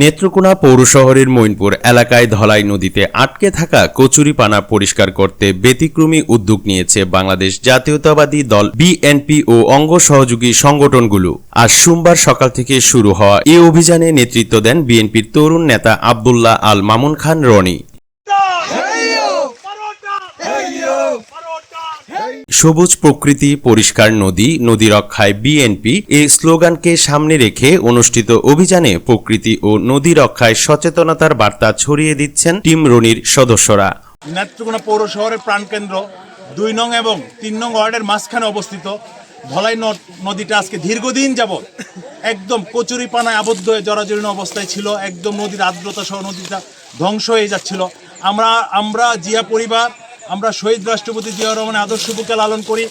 নেত্রকোনা পৌর শহরের মৈনপুর এলাকায় ধলাই নদীতে আটকে থাকা কচুরিপানা পরিষ্কার করতে ব্যতিক্রমী উদ্যোগ নিয়েছে বাংলাদেশ জাতীয়তাবাদী দল, বিএনপি ও অঙ্গ সহযোগী সংগঠনগুলো। আজ সোমবার সকাল থেকে শুরু হওয়া এ অভিযানে নেতৃত্ব দেন বিএনপির তরুণ নেতা আবদুল্লাহ আল মামুন খান রনি। সবুজ প্রকৃতি, পরিষ্কার নদী নদী রক্ষায় বিএনপি এই স্লোগানকে সামনে রেখে অনুষ্ঠিত অভিযানে প্রকৃতি ও নদী রক্ষায় সচেতনতার বার্তা ছড়িয়ে দিচ্ছেন টিম রনির সদস্যরা। নেত্রকোনা পৌর শহরের প্রাণকেন্দ্র দুই নং এবং তিন নং ওয়ার্ডের মাঝখানে অবস্থিত ধলাই নদ নদীটা আজকে দীর্ঘদিন যাবৎ একদম কচুরি পানায় আবদ্ধ হয়ে জরাজীর্ণ অবস্থায় ছিল, একদম নদীর আর্দ্রতা সহ নদীটা ধ্বংস হয়ে যাচ্ছিল। আমরা আমরা জিয়া পরিবার আমরা শহীদ রাষ্ট্রপতি জিয়া রহমানের আদর্শ বুকে লালন করি।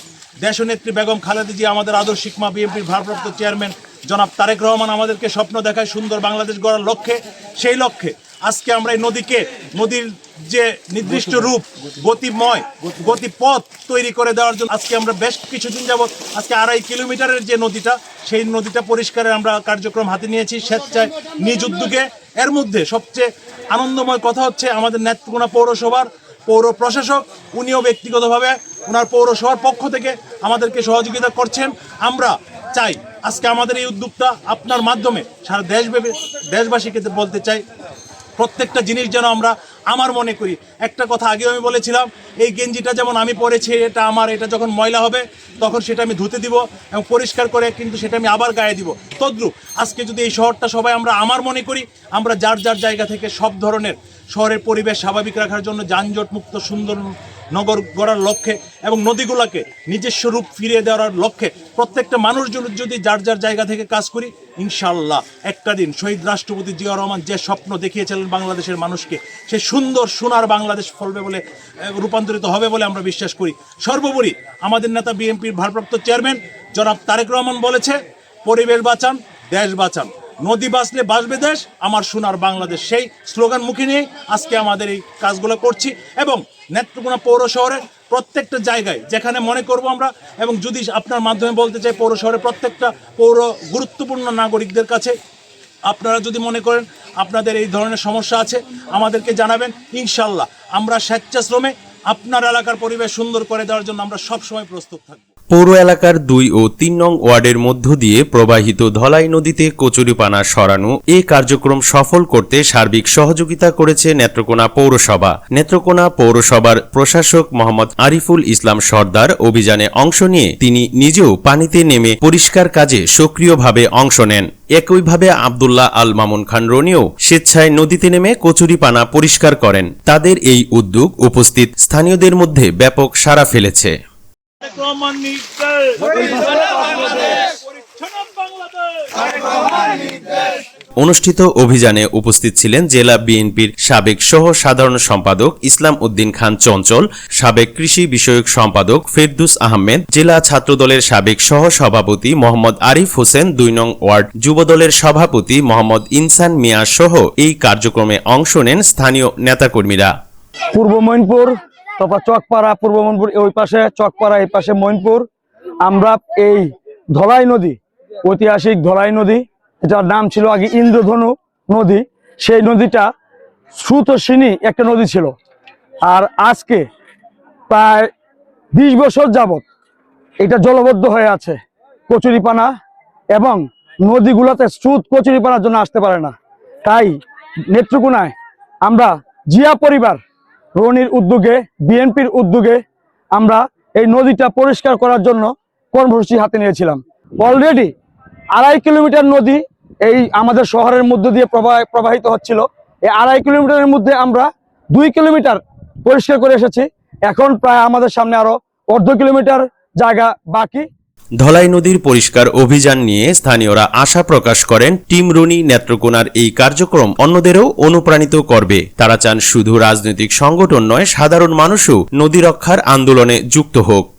দেশনেত্রী বেগম খালেদা জিয়া আমাদের আদর্শ শিকমা বিএনপির ভারপ্রাপ্ত চেয়ারম্যান। জনাব তারেক রহমান আমাদেরকে স্বপ্ন দেখায় সুন্দর বাংলাদেশ গড়ার লক্ষ্যে। সেই লক্ষ্যে আজকে আমরা এই নদীকে, নদীর যে নির্দিষ্ট রূপ, গতিময়, গতিপথ তৈরি করে দেওয়ার জন্য আজকে আমরা বেশ কিছুদিন যাবত আজকে আড়াই কিলোমিটারের যে নদীটা, সেই নদীটা পরিষ্কারের আমরা কার্যক্রম হাতে নিয়েছি স্বেচ্ছায় নিজ উদ্যোগে। এর মধ্যে সবচেয়ে আনন্দময় কথা হচ্ছে আমাদের নেত্রকোনা পৌরসভার পৌর প্রশাসক, উনিও ব্যক্তিগতভাবে ওনার পৌরসভার পক্ষ থেকে আমাদেরকে সহযোগিতা করছেন। আমরা চাই আজকে আমাদের এই উদ্যোগটা আপনার মাধ্যমে সারা দেশব্যাপী দেশবাসীকে বলতে চাই, প্রত্যেকটা জিনিস যেন আমরা আমার মনে করি। একটা কথা আগেও আমি বলেছিলাম, এই গেঞ্জিটা যেমন আমি পরেছি, এটা আমার, এটা যখন ময়লা হবে, তখন সেটা আমি ধুতে দিব এবং পরিষ্কার করে কিন্তু সেটা আমি আবার গায়ে দিব। তদ্রুপ, আজকে যদি এই শহরটা সবাই আমরা, আমার মনে করি, আমরা যার যার জায়গা থেকে সব ধরনের শহরের পরিবেশ স্বাভাবিক রাখার জন্য যানজট মুক্ত, সুন্দর নগর গড়ার লক্ষ্যে এবং নদীগুলোকে নিজস্ব রূপ ফিরিয়ে দেওয়ার লক্ষ্যে প্রত্যেকটা মানুষ যদি যার যার জায়গা থেকে কাজ করি ইনশাল্লাহ একটা দিন শহীদ রাষ্ট্রপতি জিয়া রহমান যে স্বপ্ন দেখিয়েছিলেন বাংলাদেশের মানুষকে, সে সুন্দর সোনার বাংলাদেশ ফলবে বলে রূপান্তরিত হবে বলে আমরা বিশ্বাস করি। সর্বোপরি আমাদের নেতা বিএনপির ভারপ্রাপ্ত চেয়ারম্যান জনাব তারেক রহমান বলেছে, পরিবেশ বাঁচান, দেশ বাঁচান। নদী বাঁচলে বাঁচবে দেশ, আমার সোনার বাংলাদেশ সেই স্লোগান মুখে নিয়ে আজকে আমাদের এই কাজগুলো করছি এবং নেত্রকোনা পৌর শহরের প্রত্যেকটা জায়গায় যেখানে মনে করব আমরা এবং যদি আপনার মাধ্যমে বলতে চাই পৌর শহরের প্রত্যেকটা পৌর গুরুত্বপূর্ণ নাগরিকদের কাছে আপনারা যদি মনে করেন আপনাদের এই ধরনের সমস্যা আছে, আমাদেরকে জানাবেন ইনশাল্লাহ আমরা স্বেচ্ছাশ্রমে আপনার এলাকার পরিবেশ সুন্দর করে দেওয়ার জন্য আমরা সবসময় প্রস্তুত থাকব। পৌর এলাকার দুই ও তিন নং ওয়ার্ডের মধ্য দিয়ে প্রবাহিত ধলাই নদীতে কচুরিপানা সরানো এ কার্যক্রম সফল করতে সার্বিক সহযোগিতা করেছে নেত্রকোনা পৌরসভা। নেত্রকোনা পৌরসভার প্রশাসক মোহাম্মদ আরিফুল ইসলাম সর্দার অভিযানে অংশ নিয়ে তিনি নিজেও পানিতে নেমে পরিষ্কার কাজে সক্রিয়ভাবে অংশ নেন। একইভাবে আবদুল্লাহ আল মামুন খান রনিও স্বেচ্ছায় নদীতে নেমে কচুরিপানা পরিষ্কার করেন। তাদের এই উদ্যোগ উপস্থিত স্থানীয়দের মধ্যে ব্যাপক সাড়া ফেলেছে। অনুষ্ঠিত অভিযানে উপস্থিত ছিলেন জেলা বিএনপির সাবেক সহ সাধারণ সম্পাদক ইসলাম উদ্দিন খান চঞ্চল সাবেক কৃষি বিষয়ক সম্পাদক ফেরদুস আহমেদ জেলা ছাত্রদলের সাবেক সহ সভাপতি মোহাম্মদ আরিফ হোসেন দুই নং ওয়ার্ড যুবদলের সভাপতি মোহাম্মদ ইনসান মিয়া সহ এই কার্যক্রমে অংশ নেন স্থানীয় নেতাকর্মীরা। পূর্ব মৈনপুর তারপর চকপাড়া, পূর্ব মৈনপুর ওই পাশে চকপাড়া, এই পাশে মৈনপুর আমরা এই ধলাই নদী, ঐতিহাসিক ধলাই নদী, এটার নাম ছিল আগে ইন্দ্রধনু নদী। সেই নদীটা স্রোতস্বিনী একটা নদী ছিল। আর আজকে প্রায় বিশ বছর যাবত এটা জলবদ্ধ হয়ে আছে কচুরিপানা, এবং নদীগুলোতে স্রোত কচুরিপানার জন্য আসতে পারে না। তাই নেত্রকোনায় আমরা জিয়া পরিবার রনির উদ্যোগে, বিএনপির উদ্যোগে আমরা এই নদীটা পরিষ্কার করার জন্য কর্মসূচি হাতে নিয়েছিলাম। অলরেডি আড়াই কিলোমিটার নদী এই আমাদের শহরের মধ্য দিয়ে প্রবাহ- প্রবাহিত হচ্ছিল। এই আড়াই কিলোমিটারের মধ্যে আমরা দুই কিলোমিটার পরিষ্কার করে এসেছি। এখন প্রায় আমাদের সামনে আরও অর্ধ কিলোমিটার জায়গা বাকি। ধলাই নদীর পরিষ্কার অভিযান নিয়ে স্থানীয়রা আশা প্রকাশ করেন, টিম রুনি নেত্রকোনার এই কার্যক্রম অন্যদেরও অনুপ্রাণিত করবে। তারা চান শুধু রাজনৈতিক সংগঠন নয়, সাধারণ মানুষও নদী রক্ষার আন্দোলনে যুক্ত হোক।